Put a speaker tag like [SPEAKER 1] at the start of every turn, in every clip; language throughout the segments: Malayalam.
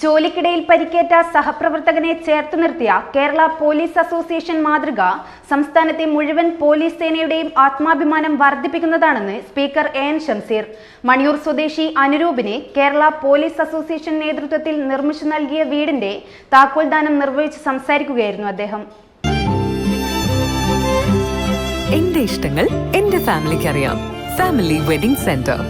[SPEAKER 1] ജോലിക്കിടയിൽ പരിക്കേറ്റ സഹപ്രവർത്തകനെ ചേർത്ത് നിർത്തിയ കേരള പോലീസ് അസോസിയേഷൻ മാതൃക സംസ്ഥാനത്തെ മുഴുവൻ പോലീസ് സേനയുടെയും ആത്മാഭിമാനം വർദ്ധിപ്പിക്കുന്നതാണെന്ന് speaker A N Shamseer Maniyur സ്വദേശി അനുരൂപിനെ കേരള പോലീസ് അസോസിയേഷൻ നേതൃത്വത്തിൽ നിർമ്മിച്ചു നൽകിയ വീടിന്റെ താക്കോൽദാനം നിർവഹിച്ച് സംസാരിക്കുകയായിരുന്നു അദ്ദേഹം.
[SPEAKER 2] എന്റെ ഇഷ്ടങ്ങൾ എന്റെ ഫാമിലിക്ക് അറിയാം. Family wedding centre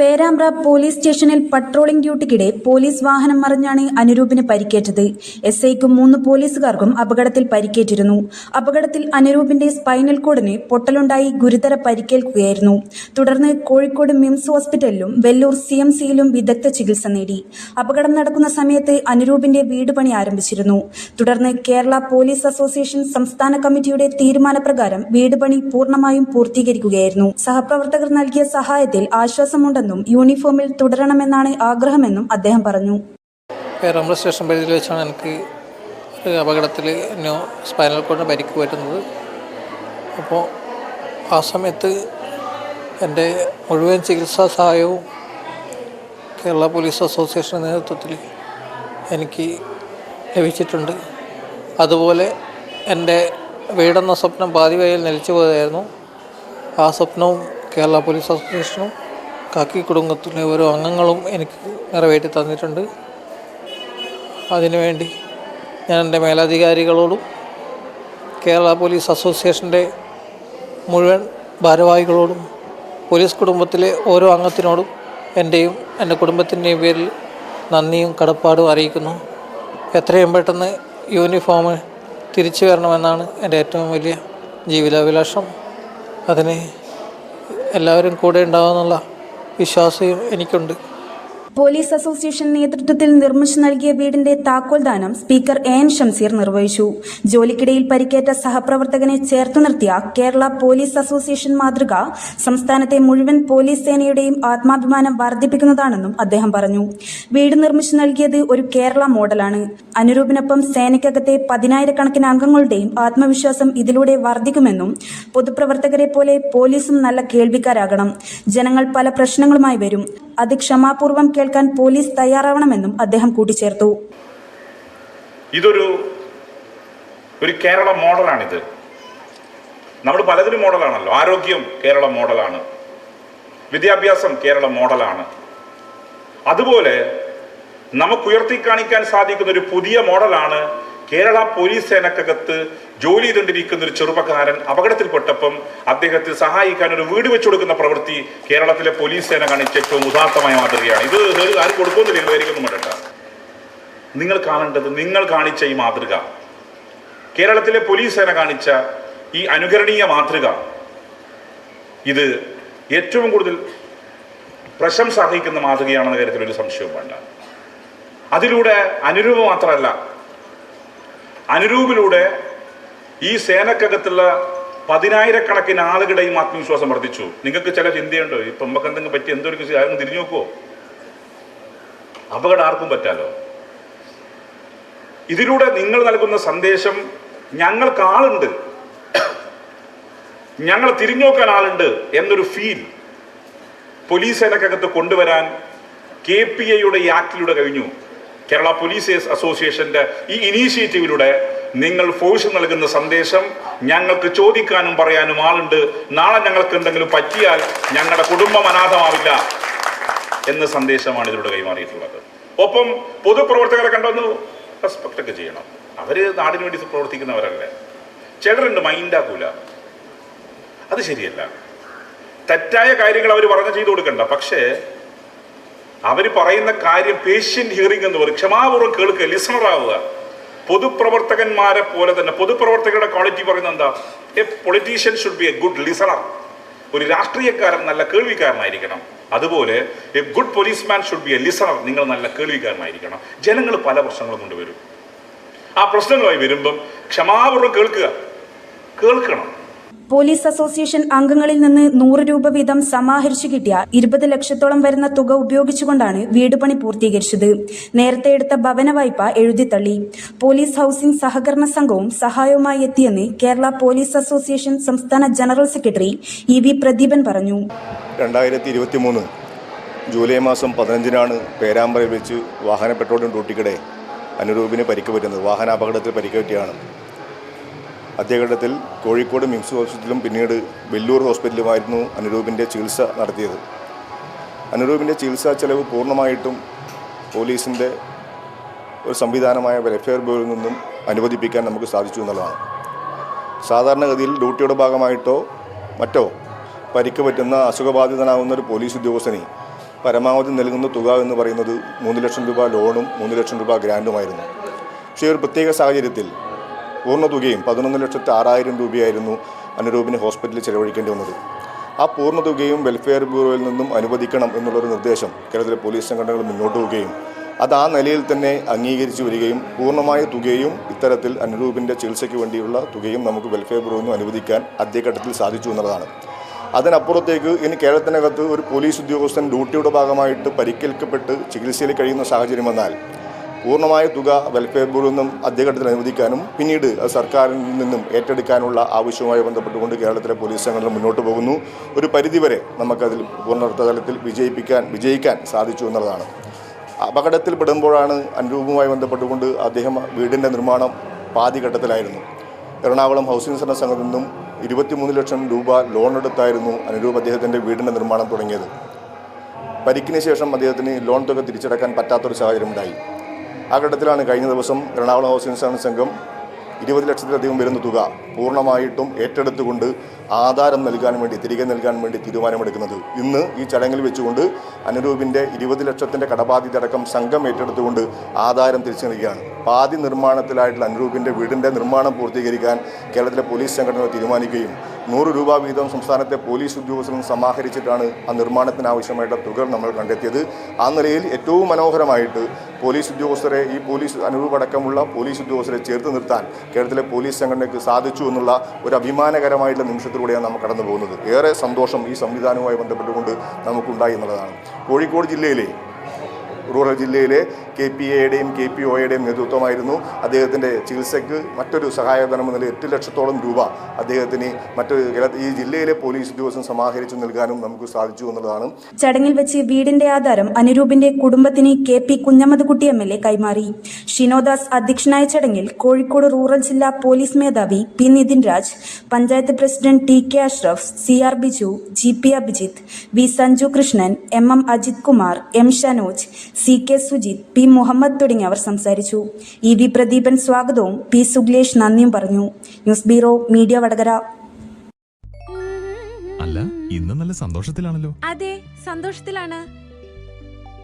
[SPEAKER 3] Perambra police സ്റ്റേഷനിൽ പട്രോളിംഗ് ഡ്യൂട്ടിക്കിടെ പോലീസ് വാഹനം മറിഞ്ഞാണ് അനുരൂപിന് പരിക്കേറ്റത്. എസ് ഐക്കും മൂന്ന് പോലീസുകാർക്കും അപകടത്തിൽ പരിക്കേറ്റിരുന്നു. അപകടത്തിൽ അനുരൂപിന്റെ സ്പൈനൽ കോഡിന് പൊട്ടലുണ്ടായി ഗുരുതര പരിക്കേൽക്കുകയായിരുന്നു. തുടർന്ന് കോഴിക്കോട് മിംസ് ഹോസ്പിറ്റലിലും വെല്ലൂർ സി എം സിയിലും വിദഗ്ധ ചികിത്സ നേടി. അപകടം നടക്കുന്ന സമയത്ത് അനുരൂപിന്റെ വീട് പണി ആരംഭിച്ചിരുന്നു. തുടർന്ന് കേരള പോലീസ് അസോസിയേഷൻ സംസ്ഥാന കമ്മിറ്റിയുടെ തീരുമാനപ്രകാരം വീട് പണി പൂർണമായും പൂർത്തീകരിക്കുകയായിരുന്നു. സഹപ്രവർത്തകർ നൽകിയ സഹായത്തിൽ ആശ്വാസമുണ്ടെന്നും യൂണിഫോമിൽ തുടരണമെന്നാണ് ആഗ്രഹമെന്നും അദ്ദേഹം പറഞ്ഞു.
[SPEAKER 4] സ്റ്റേഷൻ പരിധിയിൽ വെച്ചാണ് എനിക്ക് അപകടത്തിൽ നോ സ്പൈനൽ കോഡിന് പരിക്ക് പറ്റുന്നത്. അപ്പോൾ ആ സമയത്ത് എന്റെ മുഴുവൻ ചികിത്സാ സഹായവും കേരള പോലീസ് അസോസിയേഷൻ നേതൃത്വത്തിൽ എനിക്ക് ലഭിച്ചിട്ടുണ്ട്. അതുപോലെ എന്റെ വീടെന്ന സ്വപ്നം പാതിവഴിയിൽ നിലച്ചു പോയതായിരുന്നു. ആ സ്വപ്നവും കേരള പോലീസ് അസോസിയേഷനും കാക്കി കുടുംബത്തിലെ ഓരോ അംഗങ്ങളും എനിക്ക് നിറവേറ്റി തന്നിട്ടുണ്ട്. അതിനുവേണ്ടി ഞാൻ എന്റെ മേലധികാരികളോടും കേരള പോലീസ് അസോസിയേഷന്റെ മുഴുവൻ ഭാരവാഹികളോടും പോലീസ് കുടുംബത്തിലെ ഓരോ അംഗത്തിനോടും എന്റെയും എന്റെ കുടുംബത്തിന്റെയും പേരിൽ നന്ദിയും കടപ്പാടും അറിയിക്കുന്നു. എത്രയും പെട്ടെന്ന് യൂണിഫോം തിരിച്ചു വരണമെന്നാണ് എന്റെ ഏറ്റവും വലിയ ജീവിതാഭിലാഷം. അതിന് എല്ലാവരും കൂടെ ഉണ്ടാകുമെന്നുള്ള വിശ്വാസവും എനിക്കുണ്ട്.
[SPEAKER 3] പോലീസ് അസോസിയേഷൻ നേതൃത്വത്തിൽ നിർമ്മിച്ചു നൽകിയ വീടിന്റെ താക്കോൽദാനം സ്പീക്കർ എ എൻ ഷംസീർ നിർവഹിച്ചു. ജോലിക്കിടയിൽ പരിക്കേറ്റ സഹപ്രവർത്തകനെ ചേർത്ത് നിർത്തിയ കേരള പോലീസ് അസോസിയേഷൻ മാതൃക സംസ്ഥാനത്തെ മുഴുവൻ പോലീസ് സേനയുടെയും ആത്മാഭിമാനം വർദ്ധിപ്പിക്കുന്നതാണെന്നും അദ്ദേഹം പറഞ്ഞു. വീട് നിർമ്മിച്ചു നൽകിയത് ഒരു കേരള മോഡലാണ്. അനുരൂപിനൊപ്പം സേനയ്ക്കകത്തെ പതിനായിരക്കണക്കിന് അംഗങ്ങളുടെയും ആത്മവിശ്വാസം ഇതിലൂടെ വർദ്ധിക്കുമെന്നും പൊതുപ്രവർത്തകരെ പോലെ പോലീസും നല്ല കേൾവിക്കാരാകണം. ജനങ്ങൾ പല പ്രശ്നങ്ങളുമായി വരും. അത് ക്ഷമാപൂർവം കേൾക്കാൻ പോലീസ് തയ്യാറാവണമെന്നും അദ്ദേഹം കൂട്ടിച്ചേർത്തു.
[SPEAKER 5] ഇതൊരു ഒരു കേരള മോഡലാണിത്. നമ്മൾ പലതിനും മോഡലാണല്ലോ. ആരോഗ്യം കേരള മോഡലാണ്. വിദ്യാഭ്യാസം കേരള മോഡലാണ്. അതുപോലെ നമുക്ക് ഉയർത്തി കാണിക്കാൻ സാധിക്കുന്ന ഒരു പുതിയ മോഡലാണ് കേരള പോലീസ് സേനക്കകത്ത് ജോലി ചെയ്തുകൊണ്ടിരിക്കുന്ന ഒരു ചെറുപ്പക്കാരൻ അപകടത്തിൽപ്പെട്ടപ്പം അദ്ദേഹത്തെ സഹായിക്കാൻ ഒരു വീട് വെച്ചു കൊടുക്കുന്ന പ്രവൃത്തി കേരളത്തിലെ പോലീസ് സേന കാണിച്ച ഏറ്റവും ഉദാത്തമായ മാതൃകയാണ്. ഇത് ആരും കൊടുക്കുന്നില്ല എനിക്കൊന്നും വേണ്ട നിങ്ങൾ കാണേണ്ടത് നിങ്ങൾ കാണിച്ച ഈ മാതൃക. കേരളത്തിലെ പോലീസ് സേന കാണിച്ച ഈ അനുകരണീയ മാതൃക. ഇത് ഏറ്റവും കൂടുതൽ പ്രശംസ അർഹിക്കുന്ന മാതൃകയാണെന്ന കാര്യത്തിൽ ഒരു സംശയവും വേണ്ട. അതിലൂടെ അനുരൂപ മാത്രമല്ല അനുരൂപിലൂടെ ഈ സേനക്കകത്തുള്ള പതിനായിരക്കണക്കിന് ആളുകളുടെയും ആത്മവിശ്വാസം വർദ്ധിച്ചു. നിങ്ങൾക്ക് ചില ചിന്തയുണ്ടോ? ഇപ്പം നമുക്ക് എന്തെങ്കിലും പറ്റി എന്തൊരു ആരും തിരിഞ്ഞു നോക്കുവോ? അപകടം ആർക്കും പറ്റാലോ? ഇതിലൂടെ നിങ്ങൾ നൽകുന്ന സന്ദേശം ഞങ്ങൾക്ക് ആളുണ്ട്. ഞങ്ങൾ തിരിഞ്ഞു നോക്കാൻ ആളുണ്ട് എന്നൊരു ഫീൽ പോലീസ് സേനക്കകത്ത് കൊണ്ടുവരാൻ കെ പി ഐയുടെ ഈ ആക്ടിലൂടെ കഴിഞ്ഞു. കേരള പോലീസ് അസോസിയേഷന്റെ ഈ ഇനീഷ്യേറ്റീവിലൂടെ നിങ്ങൾ ഫോഴ്സ് നൽകുന്ന സന്ദേശം ഞങ്ങൾക്ക് ചോദിക്കാനും പറയാനും ആളുണ്ട്. നാളെ ഞങ്ങൾക്ക് എന്തെങ്കിലും പറ്റിയാൽ ഞങ്ങളുടെ കുടുംബം അനാഥമാവില്ല എന്ന സന്ദേശമാണ് ഇതിലൂടെ കൈമാറിയിട്ടുള്ളത്. ഒപ്പം പൊതുപ്രവർത്തകരെ കണ്ടൊന്ന് റെസ്പെക്ട് ഒക്കെ ചെയ്യണം. അവർ നാടിന് വേണ്ടി പ്രവർത്തിക്കുന്നവരല്ലേ? ചിലരുണ്ട് മൈൻഡാക്കൂല അത് ശരിയല്ല. തെറ്റായ കാര്യങ്ങൾ അവർ പറഞ്ഞ് ചെയ്തു കൊടുക്കണ്ട. പക്ഷേ അവർ പറയുന്ന കാര്യം പേഷ്യന്റ് ഹിയറിംഗ് എന്ന് പറയും. ക്ഷമാപൂർവം കേൾക്കുക ലിസണർ ആവുക. പൊതുപ്രവർത്തകന്മാരെ പോലെ തന്നെ പൊതുപ്രവർത്തകരുടെ ക്വാളിറ്റി പറയുന്നത് എന്താ? A politician should be a good listener ഒരു രാഷ്ട്രീയക്കാരൻ നല്ല കേൾവിക്കാരനായിരിക്കണം. അതുപോലെ a good policeman should be a listener നിങ്ങൾ നല്ല കേൾവിക്കാരനായിരിക്കണം. ജനങ്ങൾ പല പ്രശ്നങ്ങളും കൊണ്ടുവരും. ആ പ്രശ്നങ്ങളായി വരുമ്പം ക്ഷമാപൂർവം കേൾക്കുക. കേൾക്കണം.
[SPEAKER 3] പോലീസ് അസോസിയേഷൻ അംഗങ്ങളിൽ നിന്ന് നൂറ് രൂപ വീതം സമാഹരിച്ചു കിട്ടിയ ഇരുപത് ലക്ഷത്തോളം വരുന്ന തുക ഉപയോഗിച്ചുകൊണ്ടാണ് വീട് പണി പൂർത്തീകരിച്ചത്. നേരത്തെ എടുത്ത ഭവന വായ്പ എഴുതിത്തള്ളി. പോലീസ് ഹൌസിംഗ് സഹകരണ സംഘവും സഹായവുമായി എത്തിയെന്ന് കേരള പോലീസ് അസോസിയേഷൻ സംസ്ഥാന general secretary E V Pradeepan പറഞ്ഞു.
[SPEAKER 6] രണ്ടായിരത്തി ഇരുപത്തി മൂന്ന് ജൂലൈ മാസം പതിനഞ്ചിനാണ് പേരാമ്പ്രയിൽ വെച്ച് വാഹന പെട്രോളിയം ഡ്യൂട്ടിക്കിടെ അനുരൂപിന് പരിക്ക് പറ്റുന്നത്. വാഹനാപകടത്തിൽ പരിക്ക് പറ്റിയാണ് ആദ്യഘട്ടത്തിൽ കോഴിക്കോട് മിംസ് ഹോസ്പിറ്റലും പിന്നീട് വെല്ലൂർ ഹോസ്പിറ്റലുമായിരുന്നു അനുരൂപിന്റെ ചികിത്സ നടത്തിയത്. അനുരൂപിന്റെ ചികിത്സാ ചെലവ് പൂർണമായിട്ടും പോലീസിന്റെ ഒരു സംവിധാനമായ വെൽഫെയർ ബ്യൂറിൽ നിന്നും അനുവദിപ്പിക്കാൻ നമുക്ക് സാധിച്ചു എന്നുള്ളതാണ്. സാധാരണഗതിയിൽ ഡ്യൂട്ടിയുടെ ഭാഗമായിട്ടോ മറ്റോ പരിക്ക് പറ്റുന്ന അസുഖബാധിതനാകുന്ന ഒരു പോലീസ് ഉദ്യോഗസ്ഥന് പരമാവധി നൽകുന്ന തുക എന്ന് പറയുന്നത് മൂന്ന് ലക്ഷം രൂപ ലോണും മൂന്ന് ലക്ഷം രൂപ ഗ്രാൻഡുമായിരുന്നു. പക്ഷേ ഒരു പ്രത്യേക സാഹചര്യത്തിൽ പൂർണ തുകയും പതിനൊന്ന് ലക്ഷത്തി ആറായിരം രൂപയായിരുന്നു അനുരൂപിന് ഹോസ്പിറ്റലിൽ ചെലവഴിക്കേണ്ടി വന്നത്. ആ പൂർണ തുകയും വെൽഫെയർ ബ്യൂറോയിൽ നിന്നും അനുവദിക്കണം എന്നുള്ളൊരു നിർദ്ദേശം കേരളത്തിലെ പോലീസ് സംഘടനകൾ മുന്നോട്ട് പോവുകയും അത് ആ നിലയിൽ തന്നെ അംഗീകരിച്ചു വരികയും പൂർണമായ തുകയും ഇത്തരത്തിൽ അനുരൂപിന്റെ ചികിത്സയ്ക്ക് വേണ്ടിയുള്ള തുകയും നമുക്ക് വെൽഫെയർ ബ്യൂറോയിൽ നിന്ന് അനുവദിക്കാൻ ആദ്യഘട്ടത്തിൽ സാധിച്ചു എന്നുള്ളതാണ്. അതിനപ്പുറത്തേക്ക് ഇനി കേരളത്തിനകത്ത് ഒരു പോലീസ് ഉദ്യോഗസ്ഥൻ ഡ്യൂട്ടിയുടെ ഭാഗമായിട്ട് പരിക്കേൽക്കപ്പെട്ട് ചികിത്സയിൽ കഴിയുന്ന സാഹചര്യം വന്നാൽ പൂർണമായ തുക വെൽഫെയർ ബോർഡിൽ നിന്നും അദ്ദേഹത്തിൽ അനുവദിക്കാനും പിന്നീട് സർക്കാരിൽ നിന്നും ഏറ്റെടുക്കാനുള്ള ആവശ്യവുമായി ബന്ധപ്പെട്ടുകൊണ്ട് കേരളത്തിലെ പോലീസ് സംഘടന മുന്നോട്ട് പോകുന്നു. ഒരു പരിധിവരെ നമുക്കതിൽ പൂർണർത്ഥതലത്തിൽ വിജയിപ്പിക്കാൻ വിജയിക്കാൻ സാധിച്ചു എന്നുള്ളതാണ്. അപകടത്തിൽപ്പെടുമ്പോഴാണ് അനുരൂപവുമായി ബന്ധപ്പെട്ടുകൊണ്ട് അദ്ദേഹം വീടിന്റെ നിർമ്മാണം പാതിഘട്ടത്തിലായിരുന്നു. എറണാകുളം ഹൗസിംഗ് സെന്റർ സംഘത്തിൽ നിന്നും ഇരുപത്തിമൂന്ന് ലക്ഷം രൂപ ലോൺ എടുത്തായിരുന്നു അനുരൂപ് അദ്ദേഹത്തിന്റെ വീടിന്റെ നിർമ്മാണം തുടങ്ങിയത്. പരിക്കിന് ശേഷം അദ്ദേഹത്തിന് ലോൺ തുക തിരിച്ചടക്കാൻ പറ്റാത്തൊരു സാഹചര്യമുണ്ടായി. ആ ഘട്ടത്തിലാണ് കഴിഞ്ഞ ദിവസം എറണാകുളം ഹൗസിംഗ് ഇൻഷുറൻസ് സംഘം ഇരുപത് ലക്ഷത്തിലധികം വരുന്ന തുക പൂർണമായിട്ടും ഏറ്റെടുത്തുകൊണ്ട് ആധാരം നൽകാൻ വേണ്ടി തിരികെ നൽകാൻ വേണ്ടി തീരുമാനമെടുക്കുന്നത്. ഇന്ന് ഈ ചടങ്ങിൽ വെച്ചുകൊണ്ട് അനുരൂപിന്റെ ഇരുപത് ലക്ഷത്തിന്റെ കടബാധ്യത അടക്കം സംഘം ഏറ്റെടുത്തുകൊണ്ട് ആധാരം തിരിച്ചു നൽകുകയാണ്. പാതി നിർമ്മാണത്തിലായിട്ടുള്ള അനുരൂപിന്റെ വീടിന്റെ നിർമ്മാണം പൂർത്തീകരിക്കാൻ കേരളത്തിലെ പോലീസ് സംഘടനകൾ തീരുമാനിക്കുകയും നൂറ് രൂപ വീതം സംസ്ഥാനത്തെ പോലീസ് ഉദ്യോഗസ്ഥരും സമാഹരിച്ചിട്ടാണ് ആ നിർമ്മാണത്തിന് ആവശ്യമായിട്ടുള്ള തുക നമ്മൾ കണ്ടെത്തിയത്. ആ നിലയിൽ ഏറ്റവും മനോഹരമായിട്ട് പോലീസ് ഉദ്യോഗസ്ഥരെ ഈ പോലീസ് അനുരൂപടക്കമുള്ള പോലീസ് ഉദ്യോഗസ്ഥരെ ചേർത്ത് നിർത്താൻ കേരളത്തിലെ പോലീസ് സംഘടനയ്ക്ക് സാധിച്ചു എന്നുള്ള ഒരു അഭിമാനകരമായിട്ടുള്ള നിമിഷത്തിലൂടെയാണ് നമ്മൾ കടന്നു പോകുന്നത്. ഏറെ സന്തോഷം ഈ സംവിധാനവുമായി ബന്ധപ്പെട്ടുകൊണ്ട് നമുക്കുണ്ടായി എന്നുള്ളതാണ്. കോഴിക്കോട് ജില്ലയിലെ റൂറൽ ജില്ലയിലെ കെ പി എയുടെയും കെ പി ഒയുടെയും നേതൃത്വമായിരുന്നു. അദ്ദേഹത്തിന്റെ ചികിത്സയ്ക്ക് മറ്റൊരു സഹായധനം എന്ന എട്ട് ലക്ഷത്തോളം രൂപ അദ്ദേഹത്തിന് മറ്റൊരു ഈ ജില്ലയിലെ പോലീസ് ഉദ്യോഗസ്ഥൻ സമാഹരിച്ചു നൽകാനും നമുക്ക് സാധിച്ചു എന്നുള്ളതാണ്.
[SPEAKER 3] ചടങ്ങിൽ വെച്ച് വീടിന്റെ ആധാരം അനുരൂപിന്റെ കുടുംബത്തിന് K P Kunhammed Kutty M L A കൈമാറി. ഷിനോദാസ് അധ്യക്ഷനായ ചടങ്ങിൽ കോഴിക്കോട് റൂറൽ ജില്ലാ പോലീസ് മേധാവി P Nithin Raj panchayat president T K Ashraf C R Biju G P Abhijith V Sanju Krishnan M M Ajith Kumar M Shanoj C K Sujith P Muhammad തുടങ്ങിയവർ സംസാരിച്ചു. ഇ വി പ്രദീപൻ സ്വാഗതവും പി സുഗ്ലേഷ് നന്ദിയും പറഞ്ഞു. News bureau media Vadakara.
[SPEAKER 7] അല്ല ഇന്ന് നല്ല സന്തോഷത്തിലാണല്ലോ.
[SPEAKER 8] അതെ സന്തോഷത്തിലാണ്.